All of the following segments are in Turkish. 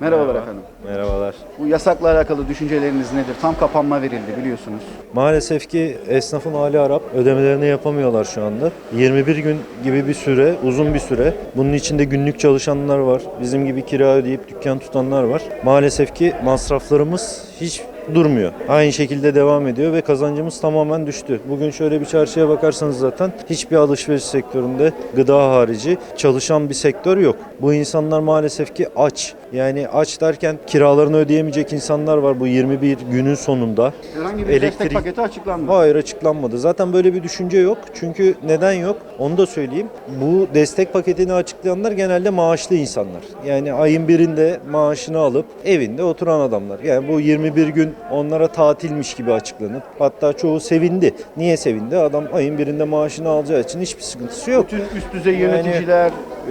Merhabalar efendim. Merhabalar. Bu yasakla alakalı düşünceleriniz nedir? Tam kapanma verildi biliyorsunuz. Maalesef ki esnafın hali Arap ödemelerini yapamıyorlar şu anda. 21 gün gibi bir süre, uzun bir süre. Bunun içinde günlük çalışanlar var. Bizim gibi kira ödeyip dükkan tutanlar var. Maalesef ki masraflarımız hiç durmuyor. Aynı şekilde devam ediyor ve kazancımız tamamen düştü. Bugün şöyle bir çarşıya bakarsanız zaten hiçbir alışveriş sektöründe gıda harici çalışan bir sektör yok. Bu insanlar maalesef ki aç. Yani aç derken kiralarını ödeyemeyecek insanlar var bu 21 günün sonunda. Herhangi bir destek paketi açıklandı. Hayır açıklanmadı. Zaten böyle bir düşünce yok. Çünkü neden yok? Onu da söyleyeyim. Bu destek paketini açıklayanlar genelde maaşlı insanlar. Yani ayın birinde maaşını alıp evinde oturan adamlar. Yani bu 21 gün onlara tatilmiş gibi açıklanıp hatta çoğu sevindi. Niye sevindi? Adam ayın birinde maaşını alacağı için hiçbir sıkıntısı yok. Bütün üst düzey Yani-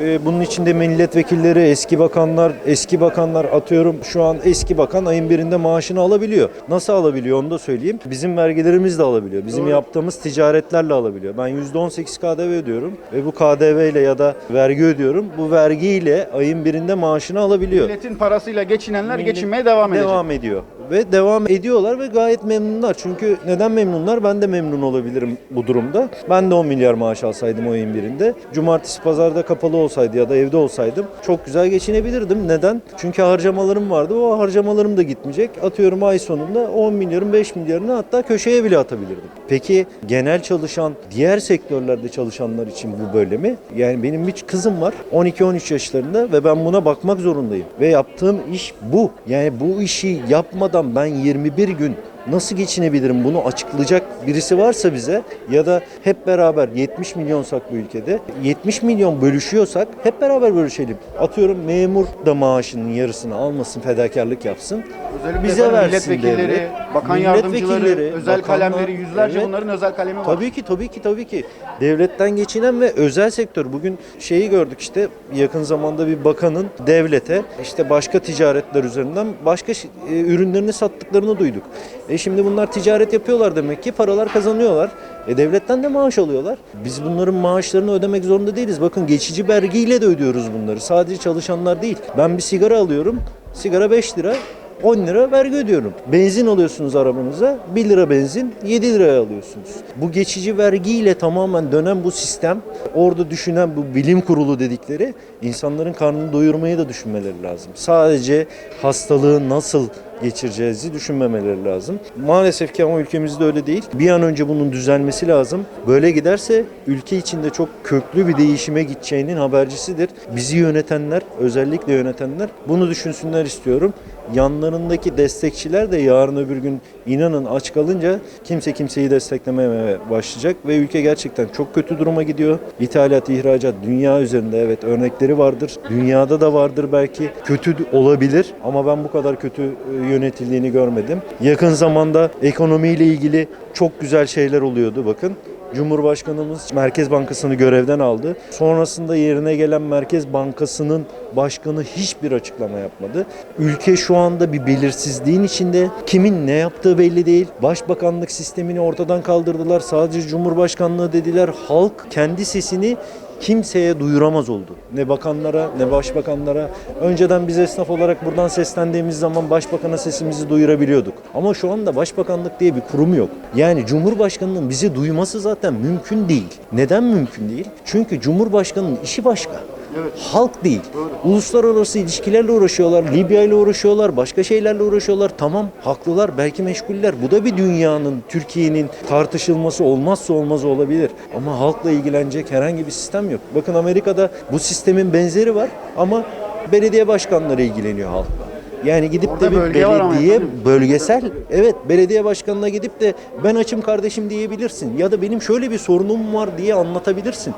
Ee, Bunun içinde milletvekilleri, eski bakanlar, eski bakanlar atıyorum şu an eski bakan ayın birinde maaşını alabiliyor. Nasıl alabiliyor onu da söyleyeyim. Bizim vergilerimiz de alabiliyor. Bizim Doğru. yaptığımız ticaretlerle alabiliyor. Ben %18 KDV ödüyorum ve bu KDV ile ya da vergi ödüyorum. Bu vergiyle ayın birinde maaşını alabiliyor. milletin parasıyla geçinenler Millet geçinmeye devam edecek. Devam ediyor. Ve devam ediyorlar ve gayet memnunlar. Çünkü neden memnunlar? Ben de memnun olabilirim bu durumda. Ben de 10 milyar maaş alsaydım o ayın birinde. Cumartesi pazarda kapalı olsaydı ya da evde olsaydım çok güzel geçinebilirdim. Neden? Çünkü harcamalarım vardı. O harcamalarım da gitmeyecek. Atıyorum ay sonunda 10 milyarın 5 milyarını hatta köşeye bile atabilirdim. Peki genel çalışan, diğer sektörlerde çalışanlar için bu böyle mi? Yani benim bir kızım var 12-13 yaşlarında ve ben buna bakmak zorundayım. Ve yaptığım iş bu. Yani bu işi yapmadan ben 21 gün nasıl geçinebilirim bunu açıklayacak birisi varsa bize ya da hep beraber 70 milyonsak bu ülkede 70 milyon bölüşüyorsak hep beraber bölüşelim. Atıyorum memur da maaşının yarısını almasın fedakarlık yapsın. Özellikle bize versin milletvekilleri, devlet. bakan yardımcıları, özel bakanlar, kalemleri, yüzlerce evet. bunların özel kalemi var. Tabii ki tabii ki tabii ki. Devletten geçinen ve özel sektör. Bugün şeyi gördük işte yakın zamanda bir bakanın devlete işte başka ticaretler üzerinden başka e, ürünlerini sattıklarını duyduk. E şimdi bunlar ticaret yapıyorlar demek ki paralar kazanıyorlar. E devletten de maaş alıyorlar. Biz bunların maaşlarını ödemek zorunda değiliz. Bakın geçici vergiyle de ödüyoruz bunları. Sadece çalışanlar değil. Ben bir sigara alıyorum. Sigara 5 lira. 10 lira vergi ödüyorum. Benzin alıyorsunuz arabanıza 1 lira benzin 7 liraya alıyorsunuz. Bu geçici vergiyle tamamen dönen bu sistem orada düşünen bu bilim kurulu dedikleri insanların karnını doyurmayı da düşünmeleri lazım. Sadece hastalığı nasıl geçireceğizi düşünmemeleri lazım. Maalesef ki ama ülkemizde öyle değil. Bir an önce bunun düzelmesi lazım. Böyle giderse ülke içinde çok köklü bir değişime gideceğinin habercisidir. Bizi yönetenler, özellikle yönetenler bunu düşünsünler istiyorum. Yanlarındaki destekçiler de yarın öbür gün inanın aç kalınca kimse kimseyi desteklemeye başlayacak ve ülke gerçekten çok kötü duruma gidiyor. İthalat, ihracat dünya üzerinde evet örnekleri vardır. Dünyada da vardır belki. Kötü olabilir ama ben bu kadar kötü e, yönetildiğini görmedim. Yakın zamanda ekonomiyle ilgili çok güzel şeyler oluyordu bakın. Cumhurbaşkanımız Merkez Bankası'nı görevden aldı. Sonrasında yerine gelen Merkez Bankası'nın başkanı hiçbir açıklama yapmadı. Ülke şu anda bir belirsizliğin içinde. Kimin ne yaptığı belli değil. Başbakanlık sistemini ortadan kaldırdılar. Sadece Cumhurbaşkanlığı dediler. Halk kendi sesini kimseye duyuramaz oldu. Ne bakanlara ne başbakanlara. Önceden biz esnaf olarak buradan seslendiğimiz zaman başbakana sesimizi duyurabiliyorduk. Ama şu anda başbakanlık diye bir kurum yok. Yani Cumhurbaşkanının bizi duyması zaten mümkün değil. Neden mümkün değil? Çünkü Cumhurbaşkanının işi başka. Evet. Halk değil. Uluslararası ilişkilerle uğraşıyorlar, Libya ile uğraşıyorlar, başka şeylerle uğraşıyorlar. Tamam, haklılar, belki meşguller. Bu da bir dünyanın, Türkiye'nin tartışılması olmazsa olmazı olabilir. Ama halkla ilgilenecek herhangi bir sistem yok. Bakın Amerika'da bu sistemin benzeri var ama belediye başkanları ilgileniyor halkla. Yani gidip Orada de bir belediye bölgesel evet belediye başkanına gidip de ben açım kardeşim diyebilirsin ya da benim şöyle bir sorunum var diye anlatabilirsin.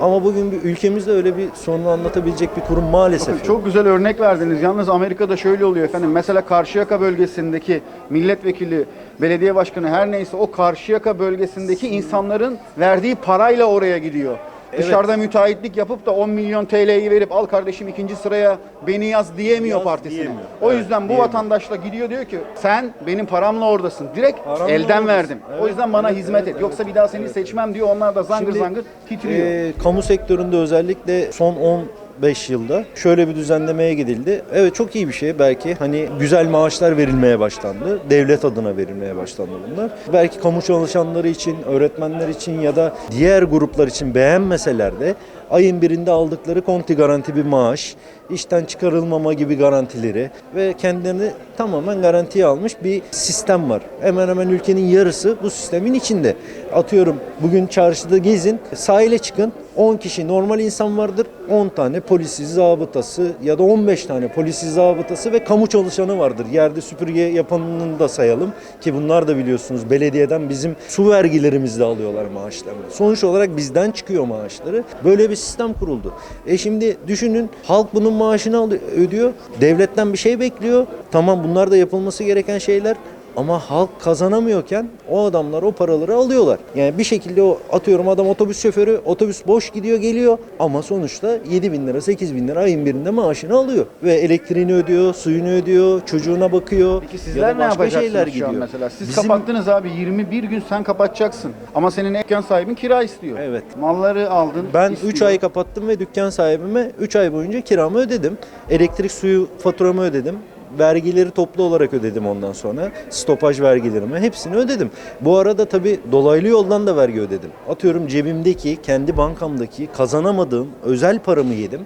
Ama bugün bir ülkemizde öyle bir sorunu anlatabilecek bir kurum maalesef yok. Çok güzel örnek verdiniz. Yalnız Amerika'da şöyle oluyor efendim. Mesela Karşıyaka bölgesindeki milletvekili, belediye başkanı her neyse o Karşıyaka bölgesindeki insanların verdiği parayla oraya gidiyor. Evet. Dışarıda müteahhitlik yapıp da 10 milyon TL'yi verip al kardeşim ikinci sıraya beni yaz diyemiyor Yaz partisine. diyemiyor. O Evet, yüzden bu diyemiyor. vatandaş da gidiyor diyor ki sen benim paramla oradasın. Direkt Paramla elden oradasın. verdim. o Evet, yüzden bana evet, hizmet evet, et. evet. Yoksa bir daha seni seçmem diyor. Onlar da zangır Şimdi, zangır titriyor. e, kamu sektöründe özellikle son 10 5 yılda şöyle bir düzenlemeye gidildi. Evet çok iyi bir şey. Belki hani güzel maaşlar verilmeye başlandı. Devlet adına verilmeye başlandı bunlar. Belki kamu çalışanları için, öğretmenler için ya da diğer gruplar için beğenmeseler de ayın birinde aldıkları konti garanti bir maaş, işten çıkarılmama gibi garantileri ve kendilerini tamamen garantiye almış bir sistem var. Hemen hemen ülkenin yarısı bu sistemin içinde. Atıyorum bugün çarşıda gezin, sahile çıkın, 10 kişi normal insan vardır, 10 tane polisi, zabıtası ya da 15 tane polisi, zabıtası ve kamu çalışanı vardır. Yerde süpürge yapanını da sayalım ki bunlar da biliyorsunuz belediyeden bizim su vergilerimizle alıyorlar maaşlarını. Sonuç olarak bizden çıkıyor maaşları. Böyle bir sistem kuruldu. E şimdi düşünün halk bunun maaşını ödüyor. Devletten bir şey bekliyor. Tamam bunlar da yapılması gereken şeyler. Ama halk kazanamıyorken o adamlar o paraları alıyorlar. Yani bir şekilde o atıyorum adam otobüs şoförü otobüs boş gidiyor geliyor ama sonuçta 7 bin lira 8 bin lira ayın birinde maaşını alıyor. Ve elektriğini ödüyor, suyunu ödüyor, çocuğuna bakıyor. Peki ya da sizler ne başka yapacaksınız şu an mesela? Siz Bizim- kapattınız abi 21 gün sen kapatacaksın. Ama senin dükkan sahibin kira istiyor. Evet. Malları aldın. Ben istiyor. 3 ay kapattım ve dükkan sahibime 3 ay boyunca kiramı ödedim. Elektrik suyu faturamı ödedim. Vergileri toplu olarak ödedim ondan sonra. Stopaj vergilerimi hepsini ödedim. Bu arada tabii dolaylı yoldan da vergi ödedim. Atıyorum cebimdeki, kendi bankamdaki kazanamadığım özel paramı yedim.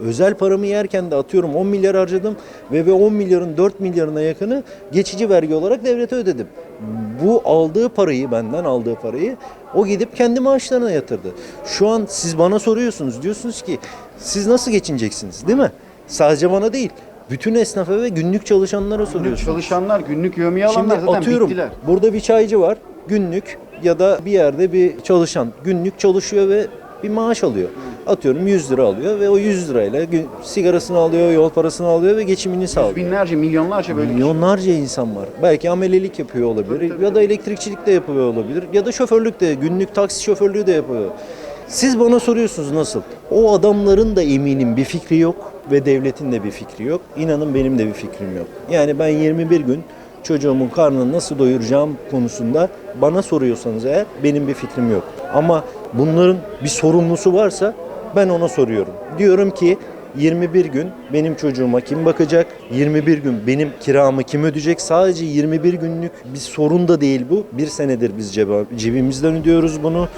Özel paramı yerken de atıyorum 10 milyar harcadım ve ve 10 milyarın 4 milyarına yakını geçici vergi olarak devlete ödedim. Bu aldığı parayı, benden aldığı parayı o gidip kendi maaşlarına yatırdı. Şu an siz bana soruyorsunuz. Diyorsunuz ki siz nasıl geçineceksiniz değil mi? Sadece bana değil. Bütün esnafa ve günlük çalışanlara soruyorsunuz. çalışanlar, günlük yövmiye alanlar Şimdi zaten atıyorum bittiler. burada bir çaycı var günlük ya da bir yerde bir çalışan günlük çalışıyor ve bir maaş alıyor. Atıyorum 100 lira alıyor ve o 100 lirayla gün, sigarasını alıyor, yol parasını alıyor ve geçimini sağlıyor. Binlerce, milyonlarca böyle. Milyonlarca insan var. Belki amelelik yapıyor olabilir ya da elektrikçilik de yapıyor olabilir ya da şoförlük de günlük taksi şoförlüğü de yapıyor. Siz bana soruyorsunuz nasıl? O adamların da eminim bir fikri yok ve devletin de bir fikri yok. İnanın benim de bir fikrim yok. Yani ben 21 gün çocuğumun karnını nasıl doyuracağım konusunda bana soruyorsanız eğer benim bir fikrim yok. Ama bunların bir sorumlusu varsa ben ona soruyorum. Diyorum ki 21 gün benim çocuğuma kim bakacak? 21 gün benim kiramı kim ödeyecek? Sadece 21 günlük bir sorun da değil bu. Bir senedir biz cebimizden ödüyoruz bunu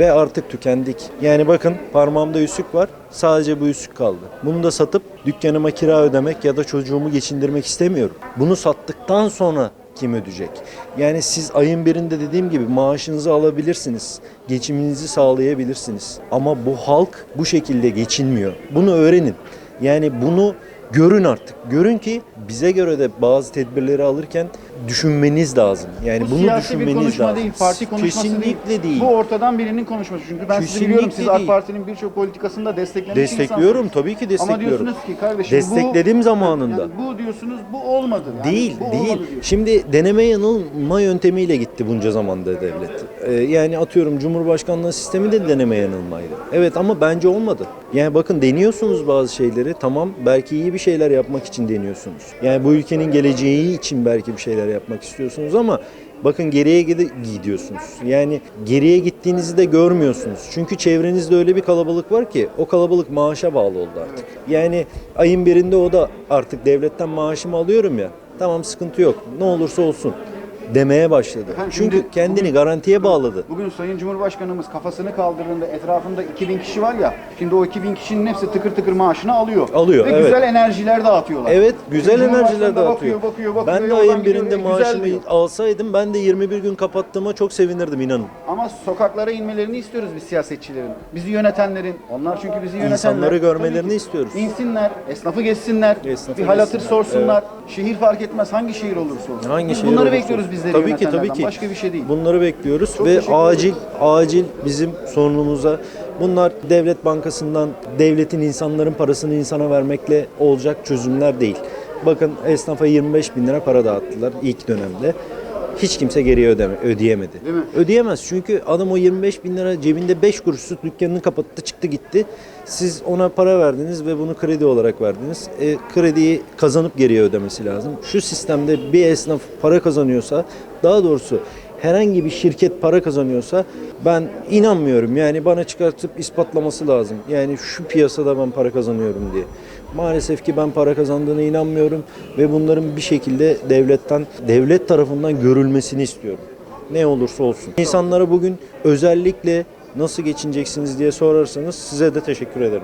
ve artık tükendik. Yani bakın parmağımda yüzük var. Sadece bu yüzük kaldı. Bunu da satıp dükkanıma kira ödemek ya da çocuğumu geçindirmek istemiyorum. Bunu sattıktan sonra kim ödeyecek? Yani siz ayın birinde dediğim gibi maaşınızı alabilirsiniz. Geçiminizi sağlayabilirsiniz. Ama bu halk bu şekilde geçinmiyor. Bunu öğrenin. Yani bunu görün artık. Görün ki bize göre de bazı tedbirleri alırken düşünmeniz lazım. Yani Bu bunu siyasi bir düşünmeniz konuşma lazım. değil, parti konuşması Kesinlikle değil. değil. Bu ortadan birinin konuşması. Çünkü ben sizi biliyorum. Siz AK. Parti'nin birçok politikasını da desteklemiş Destekliyorum insansınız. tabii ki Ama destekliyorum. diyorsunuz ki kardeşim Destekledim bu, zamanında. Yani bu diyorsunuz bu olmadı. Yani Değil, bu değil. Şimdi deneme yanılma yöntemiyle gitti bunca zamanda devlet. Ee, yani atıyorum Cumhurbaşkanlığı sistemi de deneme yanılmaydı. Evet ama bence olmadı. Yani bakın deniyorsunuz bazı şeyleri. Tamam belki iyi bir şeyler yapmak için deniyorsunuz. Yani bu ülkenin geleceği için belki bir şeyler yapmak istiyorsunuz ama Bakın geriye gidiyorsunuz. Yani geriye gittiğinizi de görmüyorsunuz. Çünkü çevrenizde öyle bir kalabalık var ki o kalabalık maaşa bağlı oldu artık. Yani ayın birinde o da artık devletten maaşımı alıyorum ya. Tamam sıkıntı yok. Ne olursa olsun demeye başladı. Efendim Çünkü şimdi kendini bugün- garantiye bağladı. Bugün Sayın Cumhurbaşkanımız kafasını kaldırdığında etrafında 2000 kişi var ya. Şimdi o 2000 kişinin hepsi tıkır tıkır maaşını alıyor. Alıyor, Ve evet. güzel enerjiler dağıtıyorlar. Evet, güzel Şimdi enerjiler dağıtıyor. Bakıyor, bakıyor, bakıyor. ben de ayın gidiyor, birinde "E, güzel maaşımı diyor." alsaydım ben de 21 gün kapattığıma çok sevinirdim inanın. Ama sokaklara inmelerini istiyoruz biz siyasetçilerin. Bizi yönetenlerin. Onlar çünkü bizi yönetenler. İnsanları görmelerini istiyoruz. İnsinler, esnafı gezsinler. Esnafı bir hal hatır sorsunlar. Şehir fark etmez hangi şehir olursa olsun. Hangi Biz şehir bunları olursa bekliyoruz olsun. Bizleri Tabii ki tabii ki. Başka bir şey değil. Bunları bekliyoruz Çok ve acil acil bizim sorunumuza bunlar devlet bankasından devletin insanların parasını insana vermekle olacak çözümler değil. Bakın esnafa 25 bin lira para dağıttılar ilk dönemde. Hiç kimse geriye ödeme, ödeyemedi. Değil mi? Ödeyemez çünkü adam o 25 bin lira cebinde 5 kuruş tut dükkanını kapattı çıktı gitti. Siz ona para verdiniz ve bunu kredi olarak verdiniz. E, krediyi kazanıp geriye ödemesi lazım. Şu sistemde bir esnaf para kazanıyorsa daha doğrusu herhangi bir şirket para kazanıyorsa ben inanmıyorum. Yani bana çıkartıp ispatlaması lazım. Yani şu piyasada ben para kazanıyorum diye. Maalesef ki ben para kazandığına inanmıyorum ve bunların bir şekilde devletten devlet tarafından görülmesini istiyorum. Ne olursa olsun. İnsanlara bugün özellikle nasıl geçineceksiniz diye sorarsanız size de teşekkür ederim.